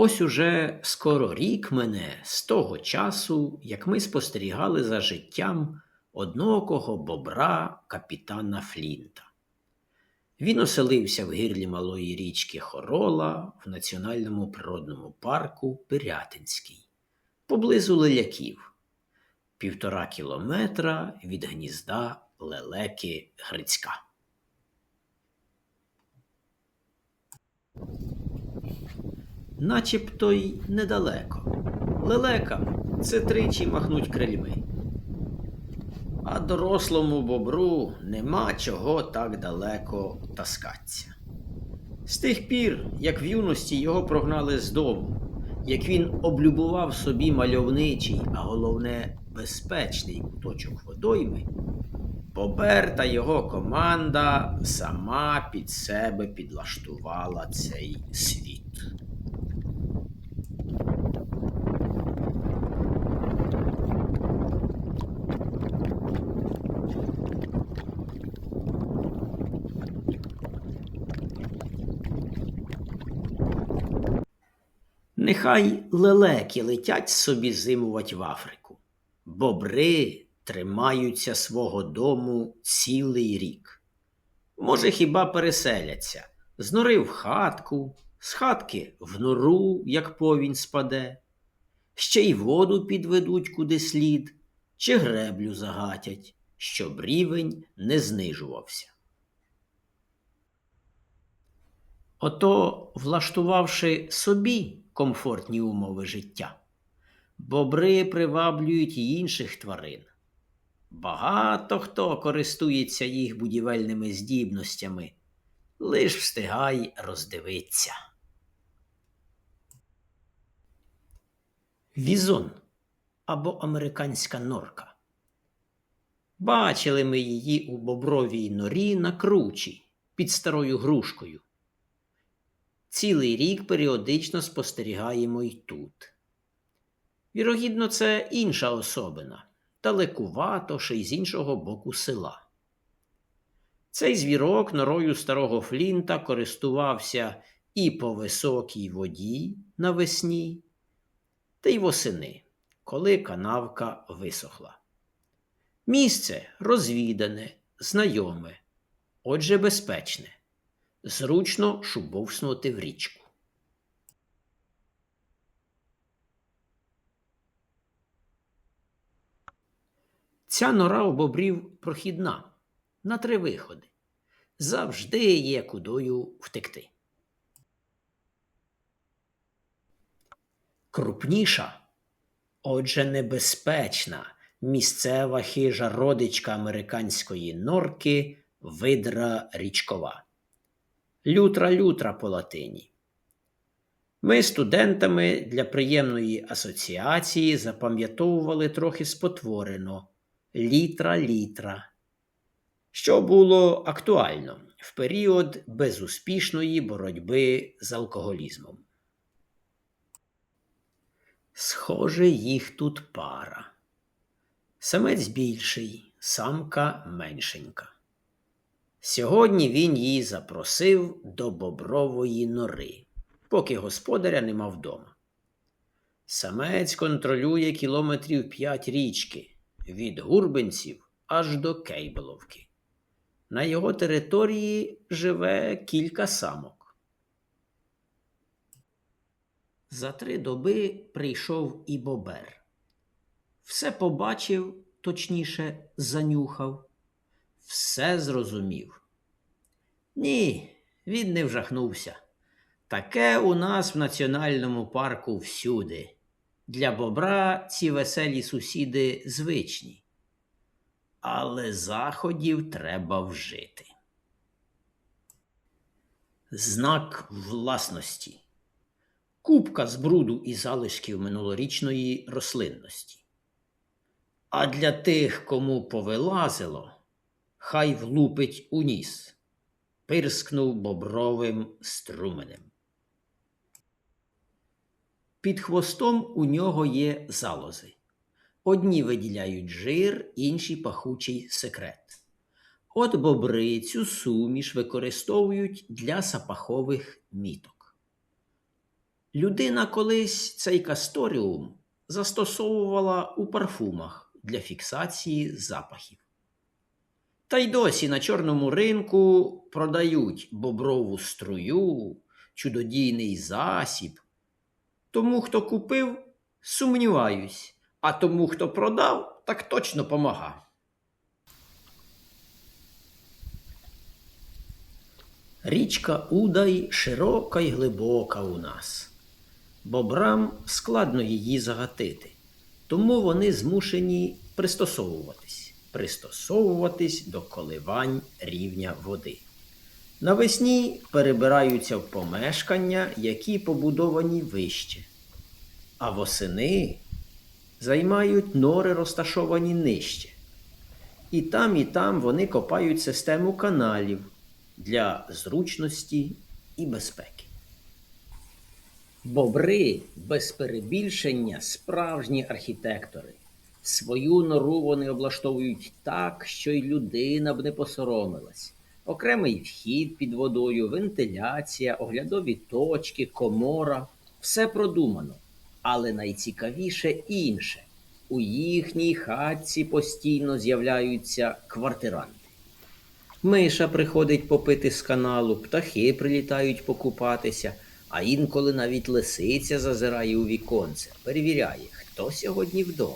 Ось уже скоро рік мене з того часу, як ми спостерігали за життям одноокого бобра капітана Флінта. Він оселився в гирлі малої річки Хорола в Національному природному парку Пирятинський, поблизу Леляків, півтора кілометра від гнізда лелеки Грицька. Начебто й недалеко. Лелека це тричі махнуть крильми. А дорослому бобру нема чого так далеко таскатися. З тих пір, як в юності його прогнали з дому, як він облюбував собі мальовничий, а головне безпечний куточок водойми, Бобер та його команда сама під себе підлаштувала цей світ. Нехай лелеки летять собі зимувати в Африку. Бобри тримаються свого дому цілий рік. Може, хіба переселяться, з нори в хатку, з хатки в нору, як повінь спаде, ще й воду підведуть куди слід, чи греблю загатять, щоб рівень не знижувався. Ото, влаштувавши собі комфортні умови життя, бобри приваблюють й інших тварин. Багато хто користується їх будівельними здібностями, лиш встигай роздивитися. Візон або американська норка. Бачили ми її у бобровій норі на кручі під старою грушкою. Цілий рік періодично спостерігаємо й тут. Вірогідно, це інша особина, далекувато ще й з іншого боку села. Цей звірок норою старого Флінта користувався і по високій воді навесні, та й восени, коли канавка висохла. Місце розвідане, знайоме, отже безпечне зручно шубовснути в річку. Ця нора у бобрів прохідна на три виходи. Завжди є кудою втекти. Крупніша, отже, небезпечна місцева хижа родичка американської норки видра річкова лютра-лютра по латині. Ми студентами для приємної асоціації запам'ятовували трохи спотворено літра-літра, що було актуально в період безуспішної боротьби з алкоголізмом. Схоже, їх тут пара. Самець більший, самка меншенька. Сьогодні він її запросив до бобрової нори, поки господаря нема вдома. Самець контролює кілометрів п'ять річки від гурбинців аж до Кейбеловки. На його території живе кілька самок. За три доби прийшов і бобер. Все побачив, точніше, занюхав все зрозумів. Ні, він не вжахнувся. Таке у нас в національному парку всюди. Для бобра ці веселі сусіди звичні. Але заходів треба вжити. Знак власності. Купка з бруду і залишків минулорічної рослинності. А для тих, кому повилазило, хай влупить у ніс, пирскнув бобровим струменем. Під хвостом у нього є залози. Одні виділяють жир, інші пахучий секрет. От бобри цю суміш використовують для сапахових міток. Людина колись цей касторіум застосовувала у парфумах для фіксації запахів. Та й досі на чорному ринку продають боброву струю, чудодійний засіб. Тому, хто купив, сумніваюсь, а тому, хто продав, так точно помага. Річка Удай широка й глибока у нас. Бобрам складно її загатити, тому вони змушені пристосовуватись, пристосовуватись до коливань рівня води. Навесні перебираються в помешкання, які побудовані вище, а восени займають нори, розташовані нижче. І там, і там вони копають систему каналів для зручності і безпеки. Бобри без перебільшення справжні архітектори. Свою нору вони облаштовують так, що й людина б не посоромилась. Окремий вхід під водою, вентиляція, оглядові точки, комора все продумано. Але найцікавіше інше. У їхній хатці постійно з'являються квартиранти. Миша приходить попити з каналу, птахи прилітають покупатися, а інколи навіть лисиця зазирає у віконце, перевіряє, хто сьогодні вдома.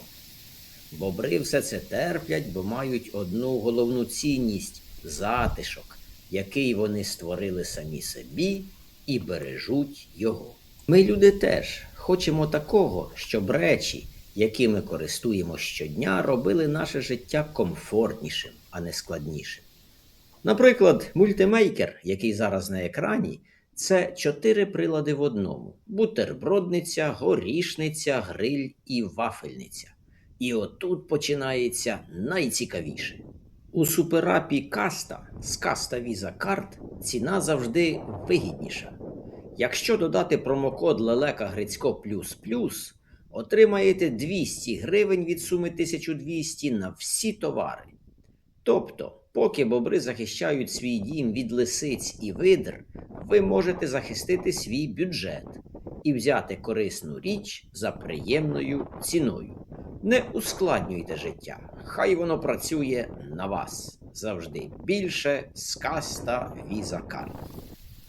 Бобри все це терплять, бо мають одну головну цінність затишок, який вони створили самі собі і бережуть його. Ми, люди, теж хочемо такого, щоб речі, якими користуємося щодня, робили наше життя комфортнішим, а не складнішим. Наприклад, мультимейкер, який зараз на екрані, це чотири прилади в одному: бутербродниця, горішниця, гриль і вафельниця. І отут починається найцікавіше. У суперапі Каста з Каста Visa Card ціна завжди вигідніша. Якщо додати промокод Лелека Грицько плюс отримаєте 200 гривень від суми 1200 на всі товари. Тобто, поки бобри захищають свій дім від лисиць і видр, ви можете захистити свій бюджет і взяти корисну річ за приємною ціною. Не ускладнюйте життя, хай воно працює на вас завжди більше з каста віза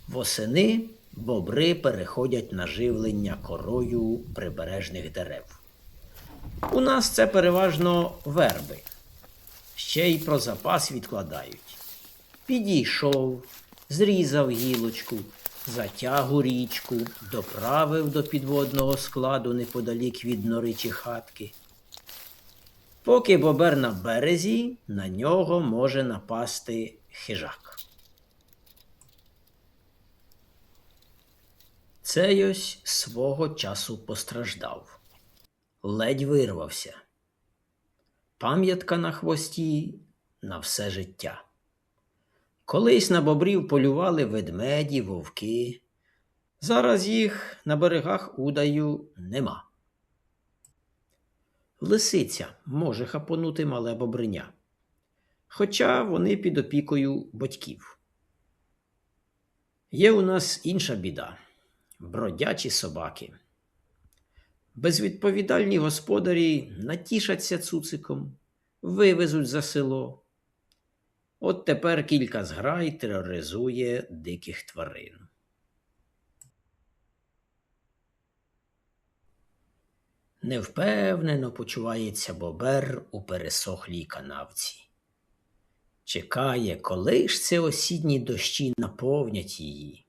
Восени бобри переходять на живлення корою прибережних дерев. У нас це переважно верби. Ще й про запас відкладають. Підійшов, зрізав гілочку, затяг у річку, доправив до підводного складу неподалік від нори чи хатки. Поки бобер на березі, на нього може напасти хижак. Цей ось свого часу постраждав, ледь вирвався. Пам'ятка на хвості на все життя. Колись на бобрів полювали ведмеді, вовки. Зараз їх на берегах удаю нема. Лисиця може хапонути мале бобриня, хоча вони під опікою батьків. Є у нас інша біда бродячі собаки. Безвідповідальні господарі натішаться цуциком, вивезуть за село. От тепер кілька зграй тероризує диких тварин. Невпевнено почувається бобер у пересохлій канавці. Чекає, коли ж це осідні дощі наповнять її.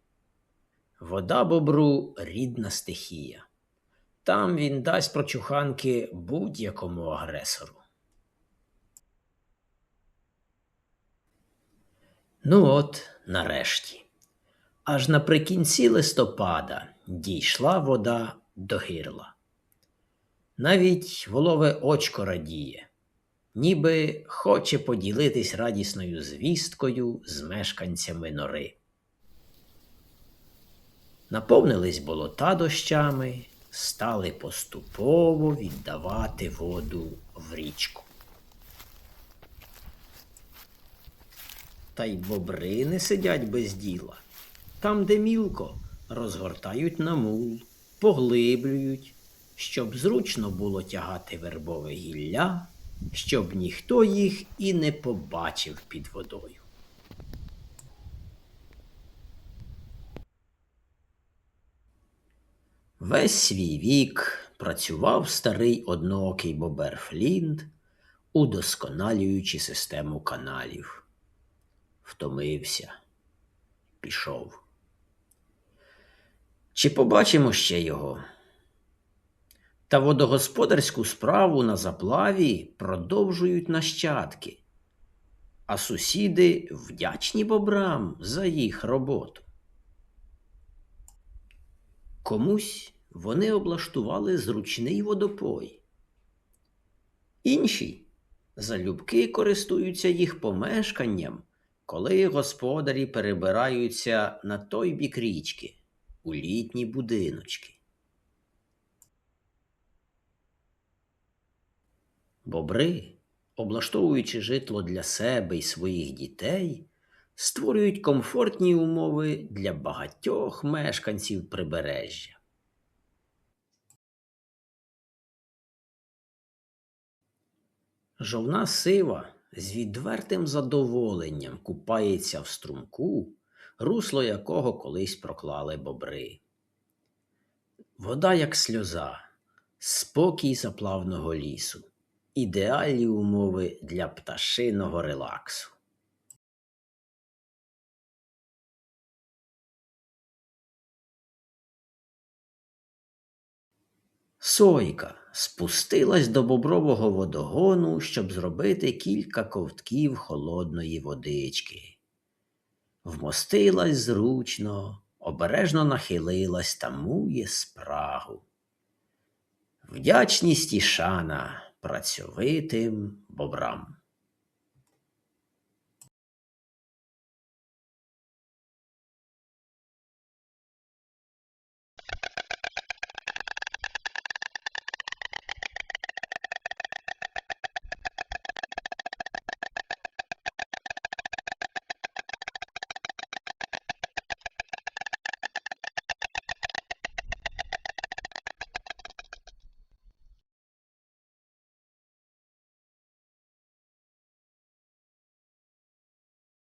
Вода бобру рідна стихія. Там він дасть прочуханки будь-якому агресору. Ну от, нарешті. Аж наприкінці листопада дійшла вода до гирла. Навіть волове очко радіє, ніби хоче поділитись радісною звісткою з мешканцями нори. Наповнились болота дощами, стали поступово віддавати воду в річку. Та й бобри не сидять без діла. Там, де мілко, розгортають намул, поглиблюють, щоб зручно було тягати вербове гілля, щоб ніхто їх і не побачив під водою. Весь свій вік працював старий одноокий бобер Флінт, удосконалюючи систему каналів. Втомився, пішов. Чи побачимо ще його? Та водогосподарську справу на заплаві продовжують нащадки, а сусіди вдячні бобрам за їх роботу. Комусь вони облаштували зручний водопой. Інші залюбки користуються їх помешканням, коли господарі перебираються на той бік річки у літні будиночки. Бобри, облаштовуючи житло для себе і своїх дітей, створюють комфортні умови для багатьох мешканців прибережжя. Жовна сива з відвертим задоволенням купається в струмку, русло якого колись проклали бобри. Вода, як сльоза, спокій заплавного лісу, ідеальні умови для пташиного релаксу. Сойка спустилась до бобрового водогону, щоб зробити кілька ковтків холодної водички. Вмостилась зручно, обережно нахилилась та мує спрагу. Вдячність і шана працьовитим бобрам.